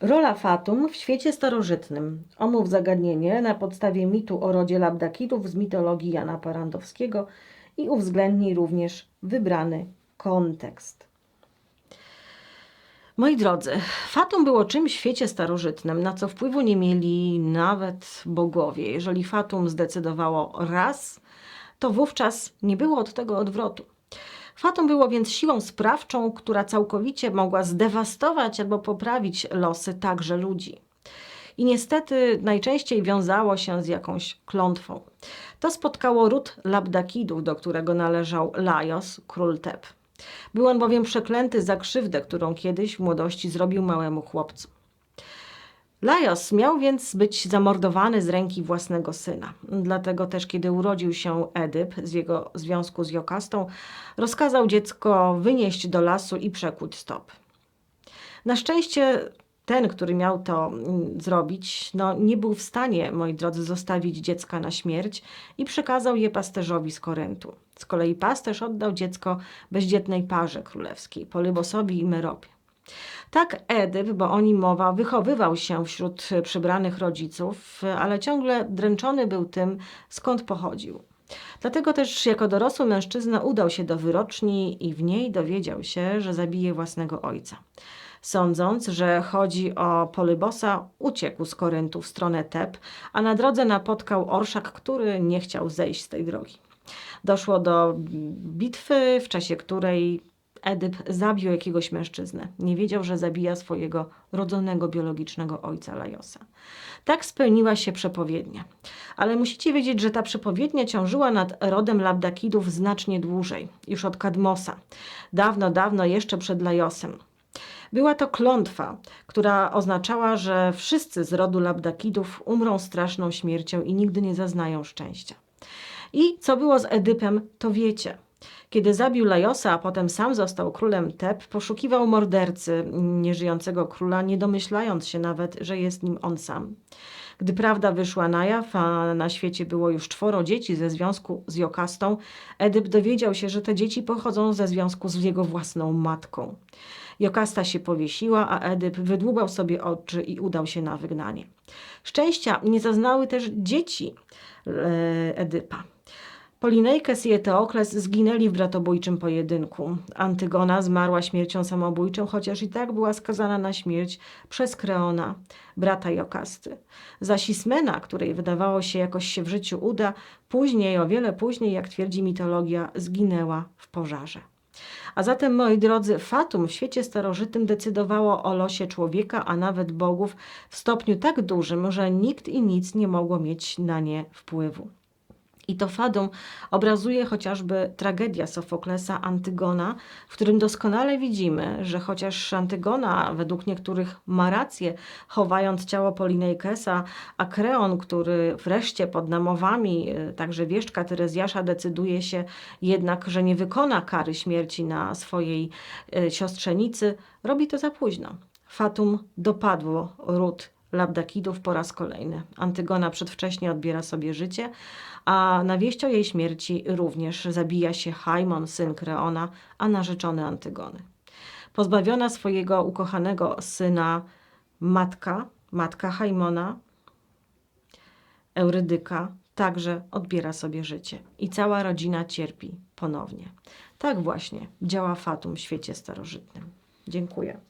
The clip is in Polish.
Rola Fatum w świecie starożytnym. Omów zagadnienie na podstawie mitu o rodzie Labdakitów z mitologii Jana Parandowskiego i uwzględnij również wybrany kontekst. Moi drodzy, Fatum było czymś w świecie starożytnym, na co wpływu nie mieli nawet bogowie. Jeżeli Fatum zdecydowało raz, to wówczas nie było od tego odwrotu. Fatum było więc siłą sprawczą, która całkowicie mogła zdewastować albo poprawić losy także ludzi. I niestety najczęściej wiązało się z jakąś klątwą. To spotkało ród Labdakidów, do którego należał Laios, król Teb. Był on bowiem przeklęty za krzywdę, którą kiedyś w młodości zrobił małemu chłopcu. Laios miał więc być zamordowany z ręki własnego syna. Dlatego też, kiedy urodził się Edyp z jego związku z Jokastą, rozkazał dziecko wynieść do lasu i przekłuć stop. Na szczęście ten, który miał to mm, zrobić, no, nie był w stanie, moi drodzy, zostawić dziecka na śmierć i przekazał je pasterzowi z Koryntu. Z kolei pasterz oddał dziecko bezdzietnej parze królewskiej, Polybosowi i Meropie. Tak Edyp, bo o nim mowa, wychowywał się wśród przybranych rodziców, ale ciągle dręczony był tym, skąd pochodził. Dlatego też jako dorosły mężczyzna udał się do wyroczni i w niej dowiedział się, że zabije własnego ojca. Sądząc, że chodzi o Polybosa, uciekł z Koryntu w stronę Teb, a na drodze napotkał orszak, który nie chciał zejść z tej drogi. Doszło do bitwy, w czasie której Edyp zabił jakiegoś mężczyznę. Nie wiedział, że zabija swojego rodzonego biologicznego ojca Lajosa. Tak spełniła się przepowiednia. Ale musicie wiedzieć, że ta przepowiednia ciążyła nad rodem Labdakidów znacznie dłużej, już od Kadmosa. Dawno, dawno jeszcze przed Lajosem. Była to klątwa, która oznaczała, że wszyscy z rodu Labdakidów umrą straszną śmiercią i nigdy nie zaznają szczęścia. I co było z Edypem, to wiecie. Kiedy zabił Lajosa, a potem sam został królem Teb, poszukiwał mordercy nieżyjącego króla, nie domyślając się nawet, że jest nim on sam. Gdy prawda wyszła na jaw, a na świecie było już czworo dzieci ze związku z Jokastą, Edyp dowiedział się, że te dzieci pochodzą ze związku z jego własną matką. Jokasta się powiesiła, a Edyp wydłubał sobie oczy i udał się na wygnanie. Szczęścia nie zaznały też dzieci e, Edypa. Polinejkes i Eteokles zginęli w bratobójczym pojedynku. Antygona zmarła śmiercią samobójczą, chociaż i tak była skazana na śmierć przez Kreona, brata Jokasty. Zaś Ismena, której wydawało się jakoś się w życiu uda, później, o wiele później, jak twierdzi mitologia, zginęła w pożarze. A zatem, moi drodzy, Fatum w świecie starożytnym decydowało o losie człowieka, a nawet bogów w stopniu tak dużym, że nikt i nic nie mogło mieć na nie wpływu. I to Fadum obrazuje chociażby tragedia Sofoklesa Antygona, w którym doskonale widzimy, że chociaż Antygona według niektórych ma rację, chowając ciało Polinejkesa, a Kreon, który wreszcie pod namowami y, także wieszczka Terezjasza decyduje się jednak, że nie wykona kary śmierci na swojej y, siostrzenicy, robi to za późno. Fatum dopadło ród Labdakidów po raz kolejny. Antygona przedwcześnie odbiera sobie życie, a na wieść o jej śmierci również zabija się Haimon, syn Kreona, a narzeczony Antygony. Pozbawiona swojego ukochanego syna matka, matka Haimona, Eurydyka, także odbiera sobie życie i cała rodzina cierpi ponownie. Tak właśnie działa Fatum w świecie starożytnym. Dziękuję.